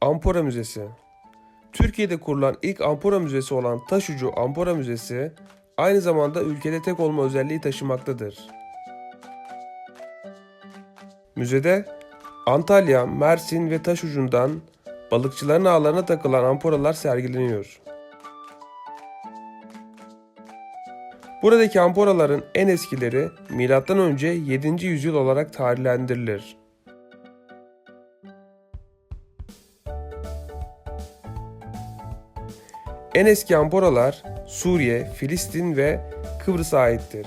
Ampora Müzesi Türkiye'de kurulan ilk ampora müzesi olan Taşucu Ampora Müzesi, aynı zamanda ülkede tek olma özelliği taşımaktadır. Müzede Antalya, Mersin ve Taşucu'ndan balıkçıların ağlarına takılan amporalar sergileniyor. Buradaki amporaların en eskileri M.Ö. 7. yüzyıl olarak tarihlendirilir. En eski amporalar Suriye, Filistin ve Kıbrıs'a aittir.